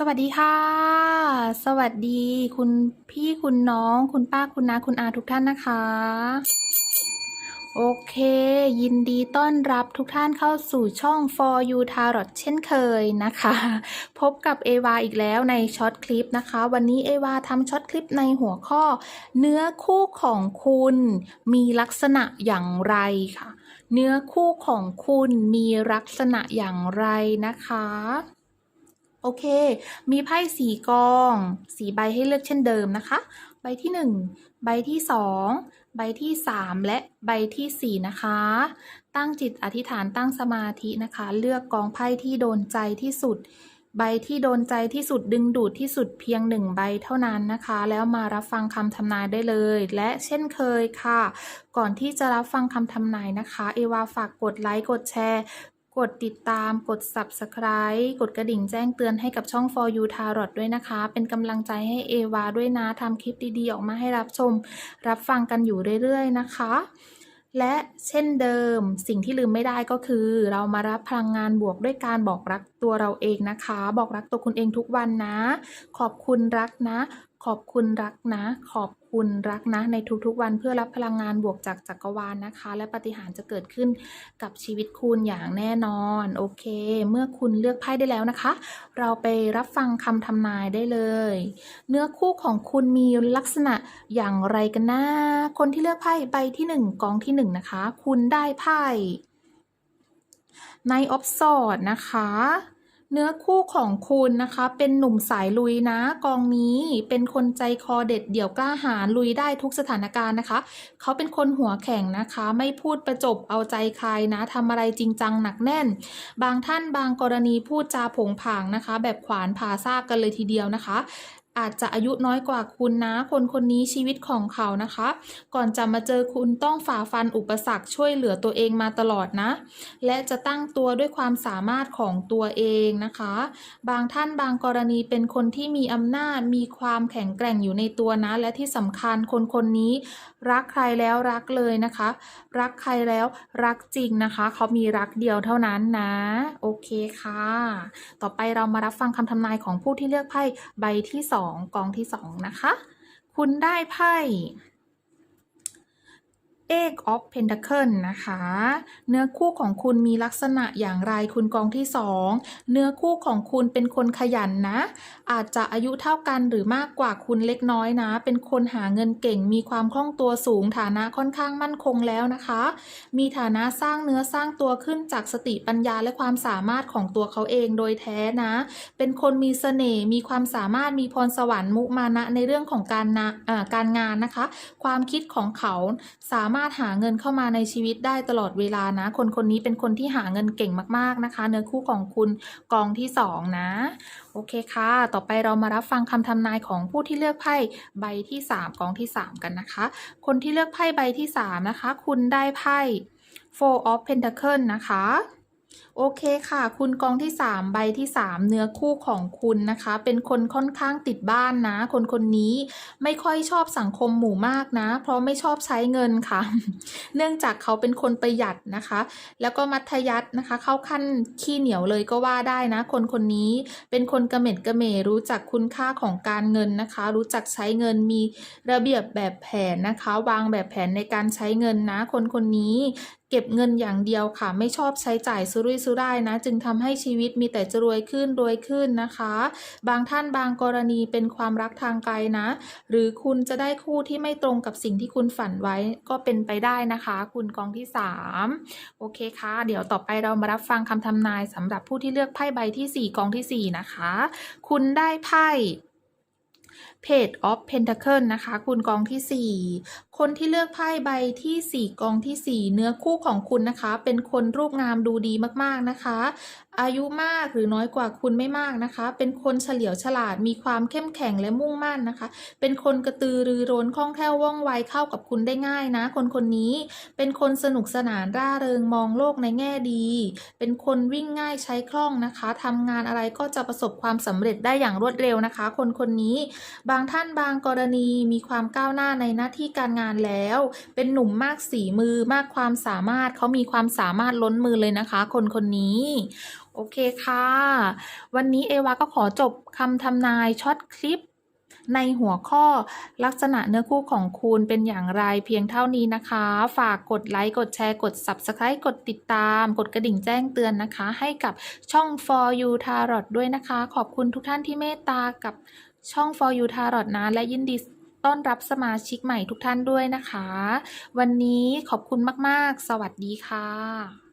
สวัสดีค่ะ สวัสดี คุณพี่คุณน้อง คุณป้าคุณน้าคุณอาทุกท่านนะคะ โอเค ยินดีต้อนรับทุกท่านเข้าสู่ช่อง For You Tarot เช่นเคยนะคะ พบกับเอวาอีกแล้วในช็อตคลิปนะคะ วันนี้เอวาทำช็อตคลิปในหัวข้อ เนื้อคู่ของคุณมีลักษณะอย่างไรค่ะ เนื้อคู่ของคุณมีลักษณะอย่างไรนะคะ อเค มีไพ่สีกองสีใบให้เลือกเช่นเดิมนะคะ ใบที่หนึ่งใบที่สองใบที่สามและใบที่สี่นะคะ ตั้งจิตอธิษฐานตั้งสมาธินะคะ เลือกกองไพ่ที่โดนใจที่สุด ใบที่โดนใจที่สุดดึงดูดที่สุดเพียงหนึ่งใบเท่านั้นนะคะ แล้วมารับฟังคำทำนายได้เลย และเช่นเคยค่ะ ก่อนที่จะรับฟังคำทำนายนะคะ เอวาฝากกดไลค์กดแชร์ กดติดตาม กด Subscribe กดกระดิ่งแจ้งเตือนให้กับช่อง For You Tarot ด้วยนะคะ เป็นกำลังใจให้เอวาด้วยนะทำคลิปดีๆ ออกมาให้รับชม รับฟังกันอยู่เรื่อยๆ นะคะ และเช่นเดิม สิ่งที่ลืมไม่ได้ก็คือ เรามารับพลังงานบวกด้วยการบอกรักตัวเราเองนะคะ บอกรักตัวคุณเองทุกวันนะ ขอบคุณรักนะขอบคุณรักนะ ขอบคุณรักนะ ในทุกๆวันเพื่อรับพลังงานบวกจากจักรวาลนะคะ และปฏิหารจะเกิดขึ้นกับชีวิตคุณอย่างแน่นอน โอเค เมื่อคุณเลือกไพ่ได้แล้วนะคะ เราไปรับฟังคำทำนายได้เลย เนื้อคู่ของคุณมีลักษณะอย่างไรกันนะคนที่เลือกไพ่ใบที่หนึ่งกองที่หนึ่งนะคะ คุณได้ไพ่ในออฟสอดนะคะ เนื้อคู่ของคุณนะคะ เป็นหนุ่มสายลุยนะ กองนี้เป็นคนใจคอเด็ดเดี่ยวกล้าหาญลุยได้ทุกสถานการณ์นะคะ เขาเป็นคนหัวแข็งนะคะ ไม่พูดประจบเอาใจใครนะทำอะไรจริงจังหนักแน่น บางท่านบางกรณีพูดจาผงผางนะคะ แบบขวานผ่าซากกันเลยทีเดียวนะคะ อาจจะอายุน้อยกว่าคุณนะ คนคนนี้ชีวิตของเขานะคะ ก่อนจะมาเจอคุณต้องฝ่าฟันอุปสรรคช่วยเหลือตัวเองมาตลอดนะ และจะตั้งตัวด้วยความสามารถของตัวเองนะคะ บางท่านบางกรณีเป็นคนที่มีอำนาจมีความแข็งแกร่งอยู่ในตัวนะ และที่สำคัญคนคนนี้ รักใครแล้วรักเลยนะคะ รักใครแล้วรักจริงนะคะ เขามีรักเดียวเท่านั้นนะ โอเคค่ะ ต่อไปเรามารับฟังคำทำนายของผู้ที่เลือกไพ่ใบที่สองกองที่สองนะคะ คุณได้ไพ่ Egg of Pentacle นะคะ เนื้อคู่ของคุณมีลักษณะอย่างไรคุณกองที่สองเนื้อคู่ของคุณเป็นคนขยันนะ อาจจะอายุเท่ากันหรือมากกว่าคุณเล็กน้อยนะ เป็นคนหาเงินเก่ง มีความคล่องตัวสูง ฐานะค่อนข้างมั่นคงแล้วนะคะ มีฐานะสร้างเนื้อสร้างตัวขึ้นจากสติปัญญาและความสามารถของตัวเขาเองโดยแท้นะ เป็นคนมีเสน่ห์มีความสามารถมีพรสวรรค์มุมานะในเรื่องของการนะการงานนะคะ ความคิดของเขาสามารถหาเงินเข้ามาในชีวิตได้ตลอดเวลานะ คนคนนี้เป็นคนที่หาเงินเก่งมากๆนะคะ เนื้อคู่ของคุณกองที่สองนะ โอเคค่ะ ต่อไปเรามารับฟังคำทำนายของผู้ที่เลือกไพ่ใบที่สามกองที่สามกันนะคะ คนที่เลือกไพ่ใบที่สามนะคะ คุณได้ไพ่ Four of Pentacle นะคะ โอเคค่ะ คุณกองที่ 3 ใบที่ 3 เนื้อคู่ของคุณนะคะ เป็นคนค่อนข้างติดบ้านนะ คนคนนี้ไม่ค่อยชอบสังคมหมู่มากนะ เพราะไม่ชอบใช้เงินค่ะ เนื่องจากเขาเป็นคนประหยัดนะคะ แล้วก็มัธยัตินะคะ เข้าขั้นขี้เหนียวเลยก็ว่าได้นะ คนคนนี้เป็นคนกระเม็ดกระเมรู้จักคุณค่าของการเงินนะคะ รู้จักใช้เงินมีระเบียบแบบแผนนะคะ วางแบบแผนในการใช้เงินนะ คนคนนี้เก็บเงินอย่างเดียวค่ะ ไม่ชอบใช้จ่ายสุรุ่ยสุร่ายนะ จึงทำให้ชีวิตมีแต่จะรวยขึ้นรวยขึ้นนะคะ บางท่านบางกรณีเป็นความรักทางไกลนะ หรือคุณจะได้คู่ที่ไม่ตรงกับสิ่งที่คุณฝันไว้ก็เป็นไปได้นะคะ คุณกองที่ 3 โอเคค่ะ เดี๋ยวต่อไปเรามารับฟังคำทำนายสำหรับผู้ที่เลือกไพ่ใบที่ 4 กองทีสี่4 นะคะ คุณได้ไพ่ Page of Pentacle นะคะ คุณกองที่ 4 คนที่เลือกไพ่ใบที่ 4 กองที่ 4 เนื้อคู่ของคุณนะคะ เป็นคนรูปงามดูดีมากๆนะคะ อายุมากหรือน้อยกว่าคุณไม่มากนะคะ เป็นคนเฉลียวฉลาดมีความเข้มแข็งและมุ่งมั่นนะคะ เป็นคนกระตือรือร้นคล่องแคล่วว่องไวเข้ากับคุณได้ง่ายนะ คนคนนี้เป็นคนสนุกสนานร่าเริงมองโลกในแง่ดี เป็นคนวิ่งง่ายใช้คล่องนะคะทำงานอะไรก็จะประสบความสำเร็จได้อย่างรวดเร็วนะคะ คนคนนี้ บางท่านบางกรณีมีความก้าวหน้าในหน้าที่การงานานแล้ว เป็นหนุ่มมากสีมือมากความสามารถเขามีความสามารถล้นมือเลยนะคะ คนคนนี้โอเคค่ะ วันนี้เอวาก็ขอจบคำทำนายช็อตคลิปในหัวข้อลักษณะเนื้อคู่ของคุณเป็นอย่างไรเพียงเท่านี้นะคะ ฝากกดไลค์ กดแชร์ กด Subscribe กดติดตาม กดกระดิ่งแจ้งเตือนนะคะ ให้กับช่อง For You Tarot ด้วยนะคะ ขอบคุณทุกท่านที่เมตตากับช่อง For You Tarot นะ และยินดี ต้อนรับสมาชิกใหม่ทุกท่านด้วยนะคะ วันนี้ขอบคุณมาก ๆ สวัสดีค่ะ